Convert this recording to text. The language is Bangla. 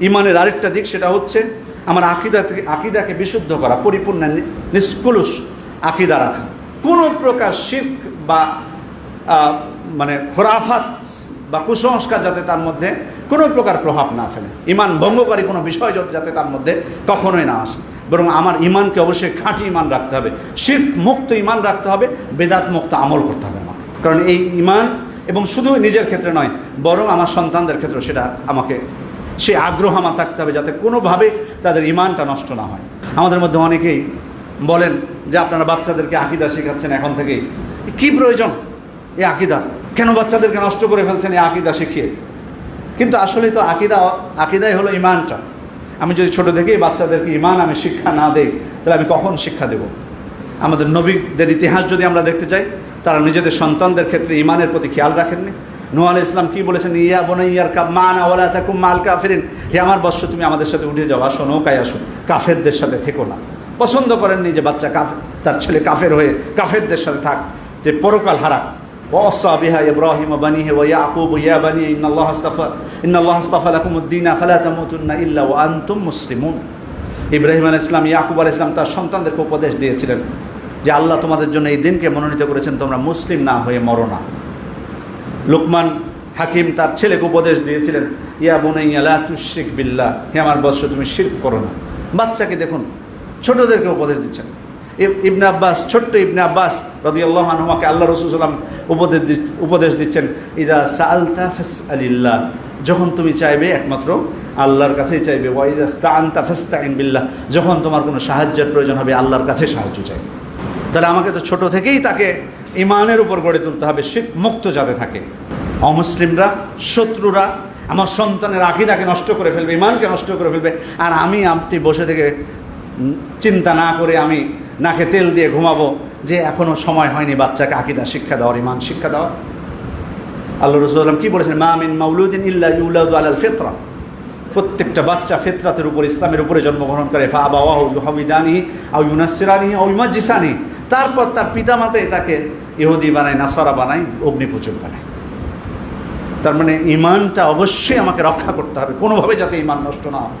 ইমানের আরেকটা দিক সেটা হচ্ছে আমার আকিদা থেকে আকিদাকে বিশুদ্ধ করা, পরিপূর্ণ নিষ্কলুষ আকিদা রাখা। কোনো প্রকার শিখ বা মানে খোরাফাত বা কুসংস্কার যাতে তার মধ্যে কোনো প্রকার প্রভাব না ফেলে। ইমান ভঙ্গকারী কোনো বিষয় যাতে তার মধ্যে কখনোই না আসে। বরং আমার ইমানকে অবশ্যই খাঁটি ইমান রাখতে হবে। শিখ মুক্ত ইমান রাখতে হবে, বেদাত মুক্ত আমল করতে হবে আমার কারণ এই ইমান এবং শুধু নিজের ক্ষেত্রে নয়, বরং আমার সন্তানদের ক্ষেত্রে সেটা আমাকে সে আগ্রহ আমার থাকতে হবে যাতে কোনোভাবে তাদের ইমানটা নষ্ট না হয়। আমাদের মধ্যে অনেকেই বলেন যে আপনারা বাচ্চাদেরকে আকিদা শেখাচ্ছেন এখন থেকেই। কি প্রয়োজন এই আকিদা? কেন বাচ্চাদেরকে নষ্ট করে ফেলছেন এই আকিদা শিখিয়ে? কিন্তু আসলে তো আকিদা, আকিদাই হলো ইমানটা। আমি যদি ছোট থেকেই বাচ্চাদেরকে ইমান আমি শিক্ষা না দেই, তাহলে আমি কখন শিক্ষা দেব? আমাদের নবীদের ইতিহাস যদি আমরা দেখতে চাই, তারা নিজেদের সন্তানদের ক্ষেত্রে ইমানের প্রতি খেয়াল রাখেননি। নোয়া আলাইহিস ইসলাম কি বলেছেন ইয়া বোনা ইয়ার কাপ মা না ওলা তাকুম মাল কাফেরিন হে আমার বৎস তুমি আমাদের সাথে উঠে যাও আসো নৌকায় আসো কাফেরদের সাথে থেকো না পছন্দ করেননি যে বাচ্চা কাফের তার ছেলে কাফের হয়ে কাফেরদের সাথে থাক যে পরকাল হারা ووصى بها إبراهيم بنيه ويعقوب يا بني إن الله اصطفى إن الله اصطفى لكم الدين فلا تموتن إلا وأنتم مسلمون ইব্রাহিম আল ইসলাম ইয়াকুব আল ইসলাম তার সন্তানদেরকে উপদেশ দিয়েছিলেন যে আল্লাহ তোমাদের জন্য এই দিনকে মনোনীত করেছেন তোমরা মুসলিম না হয়ে মরো না লুকমান হাকিম তার ছেলেকে উপদেশ দিয়েছিলেন, ইয়া বোনাইয়া, লা তুশিক বিল্লাহ, হে আমার বৎস, তুমি শিরক করো না। বাচ্চাকে দেখুন, ছোটদেরকে উপদেশ দিচ্ছেন। ইব- ইবনে আব্বাস, ছোট্ট ইবনে আব্বাস রদি আল্লাহ আনহুমাকে আল্লাহ রসুল সাল্লাম উপদেশ উপদেশ দিচ্ছেন, ইদা সালতা ফেস আলিল্লাহ যখন তুমি চাইবে একমাত্র আল্লাহর কাছেই চাইবে ওয়াইদা স্তান্তা ফেস্তাইন বিল্লাহ, যখন তোমার কোনো সাহায্যের প্রয়োজন হবে, আল্লাহর কাছে সাহায্য চাইবে। তাহলে আমাকে তো ছোট থেকেই তাকে ইমানের উপর গড়ে তুলতে হবে, শিখ মুক্ত যাতে থাকে। অমুসলিমরা, শত্রুরা, আমার সন্তানের আকিদাকে নষ্ট করে ফেলবে, ইমানকে নষ্ট করে ফেলবে, আর আমি আপনি বসে থেকে চিন্তা না করে আমি নাকে তেল দিয়ে ঘুমাবো যে এখনও সময় হয়নি বাচ্চাকে আকিদা শিক্ষা দেওয়ার, ইমান শিক্ষা দেওয়ার। আল্লাহ রসুল্লাম কি বলেছেন? মা মিন মাউলুদ্দিন ইল্লা ইউলাদু আলাল ফেতরা। প্রত্যেকটা বাচ্চা ফেতরাতের উপর, ইসলামের উপরে জন্মগ্রহণ করে ফা বাবা ইউহাবিদানি আউ ইউনাসিরানি আউ ইমাজিসানি তারপর তার পিতামাতাই তাকে ইহুদি বানায়, নাসারা বানায়, অগ্নিপূজক বানায়। তার মানে ইমানটা অবশ্যই আমাকে রক্ষা করতে হবে। কোনোভাবে যাতে ইমান নষ্ট না হয়।